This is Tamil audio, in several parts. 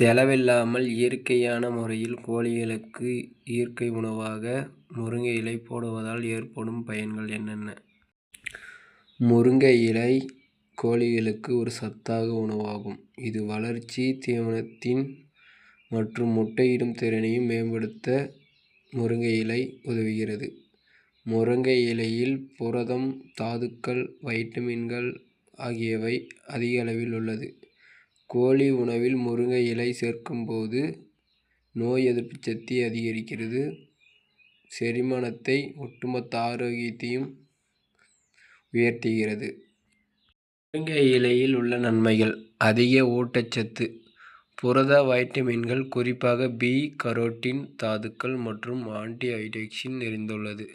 செலவில்லாமல் இயற்கையான முறையில் கோழிகளுக்கு இயற்கை உணவாக முருங்கை இலை போடுவதால் ஏற்படும் பயன்கள் என்னென்ன? முருங்கை இலை கோழிகளுக்கு ஒரு சத்தாக உணவாகும். இது வளர்ச்சி தீவனத்தின் மற்றும் முட்டையிடும் திறனையும் மேம்படுத்த முருங்கை இலை உதவுகிறது. முருங்கை இலையில் புரதம், தாதுக்கள், வைட்டமின்கள் ஆகியவை அதிக அளவில் உள்ளது. கோழி உணவில் முருங்கை இலை சேர்க்கும் போது நோய் எதிர்ப்பு சக்தி அதிகரிக்கிறது. செரிமானத்தை ஒட்டுமொத்த ஆரோக்கியத்தையும் உயர்த்துகிறது. முருங்கை இலையில் உள்ள நன்மைகள். அதிக ஊட்டச்சத்து புரத, வைட்டமின்கள் குறிப்பாக பி, கரோட்டின் தாதுக்கள் மற்றும் ஆன்டிஆக்சிடென்ட்ஸ் நிறைந்துள்ளது.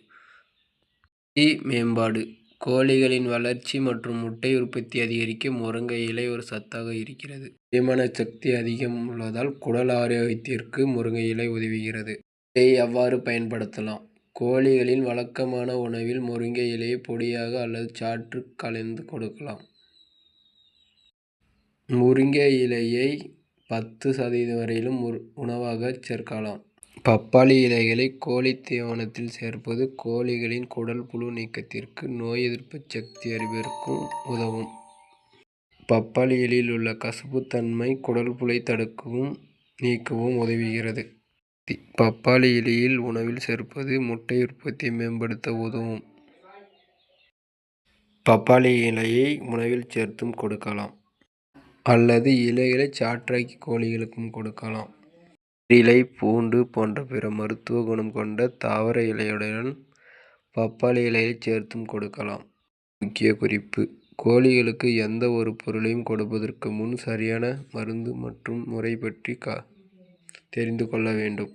மேம்பாடு கோழிகளின் வளர்ச்சி மற்றும் முட்டை உற்பத்தி அதிகரிக்க முருங்கை இலை ஒரு சத்தாக இருக்கிறது. செரிமான சக்தி அதிகம் உள்ளதால் குடல் ஆரோக்கியத்திற்கு முருங்கை இலை உதவுகிறது. இதை எவ்வாறு பயன்படுத்தலாம். கோழிகளின் வழக்கமான உணவில் முருங்கை இலையை பொடியாக அல்லது சாற்று கலந்து கொடுக்கலாம். முருங்கை இலையை பத்து சதவீதம் வரையிலும் உணவாக சேர்க்கலாம். பப்பாளி இலைகளை கோழி தீவனத்தில் சேர்ப்பது கோழிகளின் குடல்புழு நீக்கத்திற்கு நோய் எதிர்ப்பு சக்தி அறிவிற்கும் உதவும். பப்பாளி இலையில் உள்ள கசப்புத்தன்மை குடல்புழை தடுக்கவும் நீக்கவும் உதவுகிறது. பப்பாளி இலையை உணவில் சேர்ப்பது முட்டை உற்பத்தியை மேம்படுத்த உதவும். பப்பாளி இலையை உணவில் சேர்த்தும் கொடுக்கலாம். அல்லது இலைகளை சாற்றாக்கி கோழிகளுக்கு கொடுக்கலாம். வெற்றிலை, பூண்டு போன்ற பிற மருத்துவ குணம் கொண்ட தாவர இலையுடன் பப்பாளி இலையை சேர்த்தும் கொடுக்கலாம். முக்கிய குறிப்பு கோழிகளுக்கு எந்த ஒரு பொருளையும் கொடுப்பதற்கு முன் சரியான மருந்து மற்றும் முறை பற்றி தெரிந்து கொள்ள வேண்டும்.